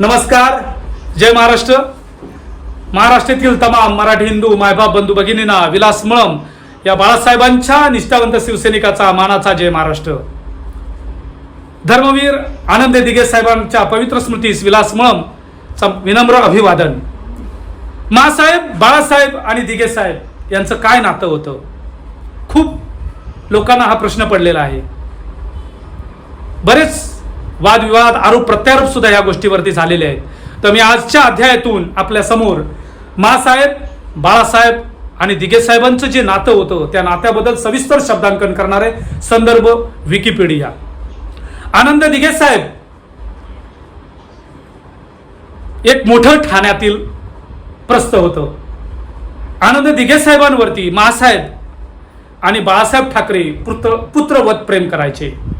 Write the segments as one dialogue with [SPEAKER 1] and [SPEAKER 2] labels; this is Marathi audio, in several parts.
[SPEAKER 1] नमस्कार जय महाराष्ट्र. महाराष्ट्रातील तमाम मराठी हिंदू मायबाप बंधू भगिनींना विलास मळम या बाळासाहेबांच्या निष्ठावंत शिवसैनिकाचा मानाचा जय महाराष्ट्र. धर्मवीर आनंद दिगे साहेबांच्या पवित्र स्मृतीस विलास मळम विनम्र अभिवादन. मासाहेब बाळासाहेब आणि दिगे साहेब यांचं काय नातं होतं? खूप लोकांना हा प्रश्न पडलेला आहे. बरेच वादविवाद आरोप प्रत्यारोप सुद्धा या गोष्टीवरती झालेले आहेत. तर मी आजच्या अध्यायातून आपल्यासमोर मासाहेब बाळासाहेब आणि दिगे साहेबांचं जे नातं होतं त्या नात्याबद्दल सविस्तर शब्दांकन करणारे संदर्भ विकिपीडिया. आनंद दिगे साहेब एक मोठं ठाण्यातील प्रस्थ होतं. आनंद दिगे साहेबांवरती मासाहेब आणि बाळासाहेब ठाकरे पुत्र पुत्रवत प्रेम करायचे.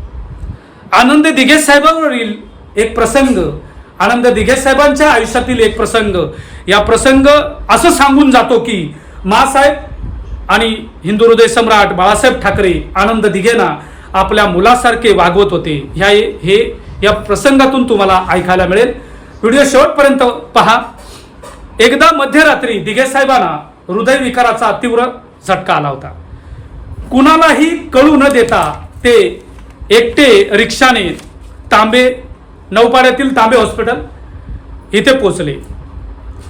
[SPEAKER 1] आनंद दिघे साहेबांवरील एक प्रसंग आनंद दिघे साहेबांच्या आयुष्यातील एक प्रसंग. या प्रसंग असं सांगून जातो की मासाहेब आणि हिंदू हृदय सम्राट बाळासाहेब ठाकरे आनंद दिघेना आपल्या मुलासारखे वागवत होते. ह्या हे या प्रसंगातून तुम्हाला ऐकायला मिळेल. व्हिडिओ शेवटपर्यंत पहा. एकदा मध्यरात्री दिघे साहेबांना हृदयविकाराचा तीव्र झटका आला होता. कुणालाही कळू न देता ते एकटे रिक्षाने तांबे नौपाड्यातील तांबे हॉस्पिटल इथे पोचले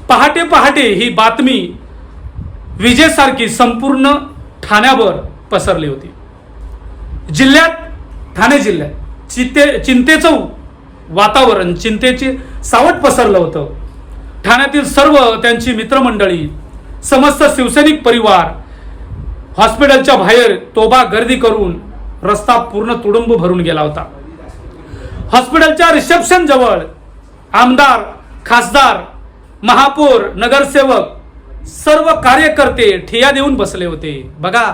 [SPEAKER 1] पहाटे पहाटे ही बातमी विजेसारखी संपूर्ण ठाण्यावर पसरली होती. जिल्ह्यात ठाणे जिल्ह्यात चिंते चिंतेचं वातावरण चिंतेचे सावट पसरलं होतं. ठाण्यातील सर्व त्यांची मित्रमंडळी समस्त शिवसैनिक परिवार हॉस्पिटलच्या बाहेर तोबा गर्दी करून रस्ता पूर्ण तुडुंब भरून गेला होता. हॉस्पिटलच्या रिसेप्शन जवळ आमदार खासदार महापौर नगरसेवक सर्व कार्यकर्ते ठिया देऊन बसले होते. बघा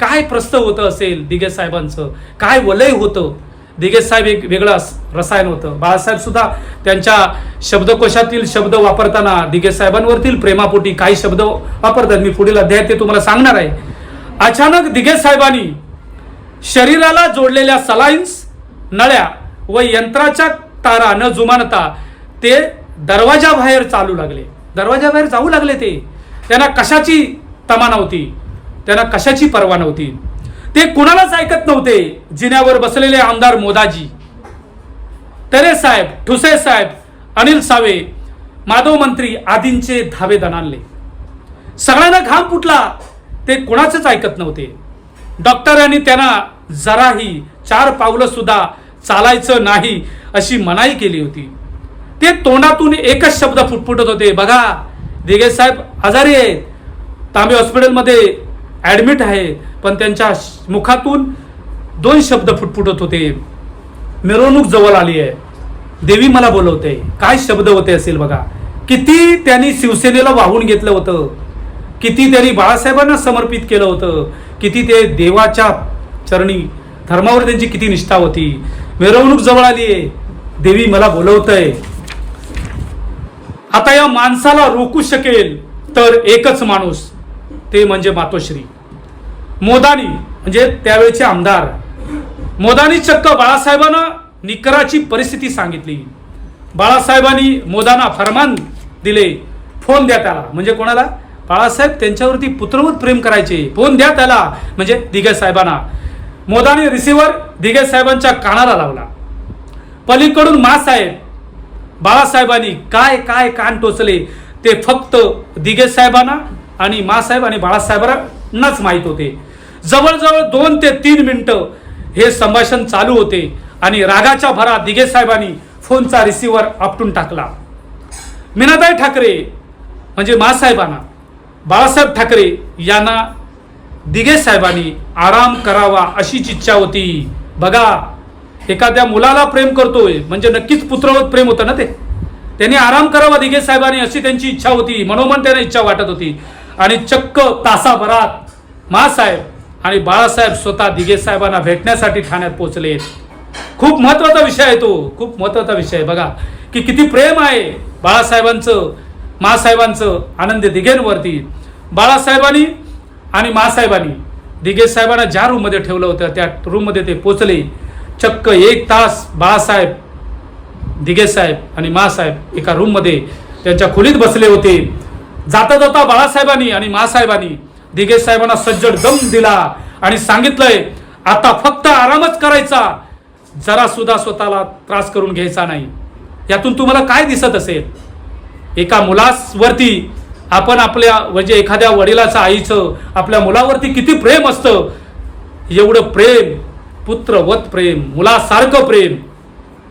[SPEAKER 1] काय प्रस्त होतं असेल दिगे साहेबांचं? काय वलय होतं? दिगे साहेब एक वेगळं रसायन होतं. बाळासाहेब सुद्धा त्यांच्या शब्दकोशातील शब्द वापरताना दिगे साहेबांवरतील प्रेमापोटी काही शब्द वापरतात. मी पुढील अध्यायात ते तुम्हाला सांगणार आहे. अचानक दिगे साहेबांनी शरीराला जोडलेल्या सलाईन्स नळ्या व यंत्राच्या तारा न जुमानता ते दरवाजाबाहेर चालू लागले. दरवाजाबाहेर जाऊ लागले ते. त्यांना कशाची तमा नव्हती? त्यांना कशाची पर्वा नव्हती? ते कुणालाच ऐकत नव्हते जिन्यावर बसलेले आमदार मोदाजी. तरे साहेब ठुसे साहेब अनिल सावे माधव मंत्री आदींचे धावे दणाणले सगळ्यांना घाम फुटला ते कुणाचंच ऐकत नव्हते. डॉक्टरांनी त्यांना जराही चार पावलं सुद्धा चालायचं नाही अशी मनाई केली होती. ते तोंडातून एकच शब्द फुटफुटत होते. बघा दिगे साहेब आजारी आहेत. तांबे हॉस्पिटलमध्ये ॲडमिट आहे. पण त्यांच्या मुखातून दोन शब्द फुटफुटत होते. मिरवणूक जवळ आली आहे. देवी मला बोलवते. काय शब्द होते असेल बघा. किती त्यांनी शिवसेनेला वाहून घेतलं होतं. किती त्यांनी बाळासाहेबांना समर्पित केलं होतं. किती ते देवाच्या चरणी धर्मावर त्यांची किती निष्ठा होती. मिरवणूक जवळ आली आहे. देवी मला बोलवतंय. आता या माणसाला रोखू शकेल तर एकच माणूस ते म्हणजे मातोश्री. मोदानी म्हणजे त्यावेळेचे आमदार. मोदानी चक्क बाळासाहेबांना निकराची परिस्थिती सांगितली. बाळासाहेबांनी मोदाना फरमान दिले फोन द्या त्याला. म्हणजे कोणाला? बाळासाहेब त्यांच्यावरती पुत्रवत प्रेम करायचे. फोन द्या त्याला. म्हणजे दिगे साहेबांना. मोदाने रिसिव्हर दिगे साहेबांच्या कानाला लावला. पलीकडून मासाहेब बाळासाहेबांनी काय काय कान टोचले ते फक्त दिगे साहेबांना आणि मासाहेब आणि बाळासाहेबांनाच माहीत होते. जवळजवळ दोन ते तीन मिनटं हे संभाषण चालू होते आणि रागाच्या भरात दिगे साहेबांनी फोनचा रिसिव्हर आपटून टाकला. मीनाताई ठाकरे म्हणजे मासाहेबांना बाळासाहेब ठाकरे यांना दिघे साहेबांनी आराम करावा अशीच इच्छा होती. बघा एखाद्या मुलाला प्रेम करतोय म्हणजे नक्कीच पुत्रवत प्रेम होतं ना ते? त्यांनी आराम करावा दिघे साहेबांनी अशी त्यांची इच्छा होती मनोमन त्यांना इच्छा वाटत होती. आणि चक्क तासाभरात मासाहेब आणि बाळासाहेब स्वतः दिघे साहेबांना भेटण्यासाठी ठाण्यात पोहोचले. खूप महत्त्वाचा विषय आहे तो खूप महत्त्वाचा विषय आहे. बघा की किती प्रेम आहे बाळासाहेबांचं. मासाहेबांचं आनंद दिघेंवरती. बाळासाहेबांनी आणि मासाहेबांनी दिघे साहेबांना ज्या रूममध्ये ठेवलं होतं त्या रूममध्ये ते पोचले चक्क एक तास बाळासाहेब दिघे साहेब आणि मासाहेब एका रूममध्ये त्यांच्या खोलीत बसले होते. जाता जाता बाळासाहेबांनी आणि मासाहेबांनी दिघे साहेबांना सज्जड दम दिला आणि सांगितलंय आता फक्त आरामच करायचा. जरा सुद्धा स्वतःला त्रास करून घ्यायचा नाही. यातून तुम्हाला काय दिसत असेल? एका मुलावरती आपण आपल्या म्हणजे एखाद्या वडिलाचं आईचं आपल्या मुलावरती किती प्रेम असतं? एवढं प्रेम पुत्रवत प्रेम मुलासारखं प्रेम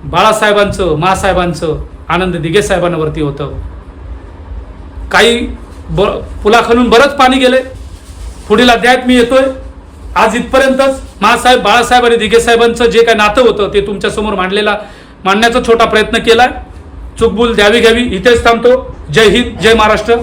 [SPEAKER 1] बाळासाहेबांचं मासाहेबांचं आनंद दिघे साहेबांवरती होतं. काही ब पुलाखालून बरंच पाणी गेले. पुढील अध्यायात मी येतोय. आज इथपर्यंतच महासाहेब बाळासाहेब आणि दिघे साहेबांचं जे काही नातं होतं ते तुमच्यासमोर मांडलेला मांडण्याचा छोटा प्रयत्न केला आहे चुकबुल द्यावी घ्यावी इथेच थांबतो. जय हिंद जय महाराष्ट्र.